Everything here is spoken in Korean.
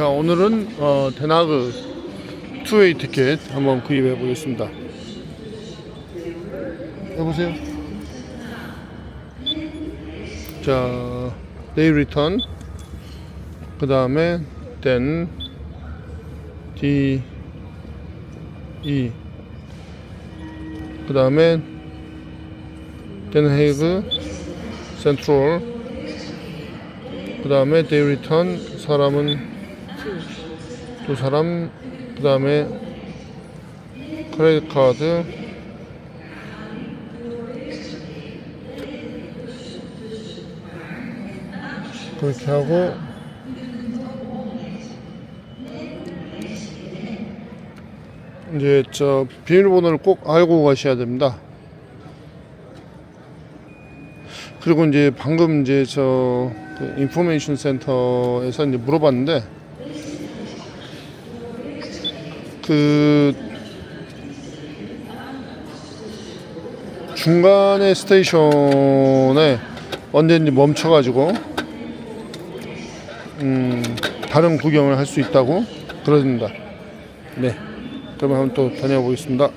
자 오늘은 어, 데나그 투웨이 티켓 한번 구입해 보겠습니다. 여보세요. 자 데이 리턴 그 다음에 then D E 그 다음에 덴헤이그 센트럴 그 다음에 데이 리턴 사람은 두 사람 그 다음에 크레딧 카드 그렇게 하고 이제 저 비밀번호를 꼭 알고 가셔야 됩니다. 그리고 이제 방금 이제 저 그 인포메이션 센터에서 이제 물어봤는데 그 중간에 스테이션에 언제든지 멈춰가지고 음 다른 구경을 할 수 있다고 그러습니다. 네, 그러면 한번 또 다녀보겠습니다.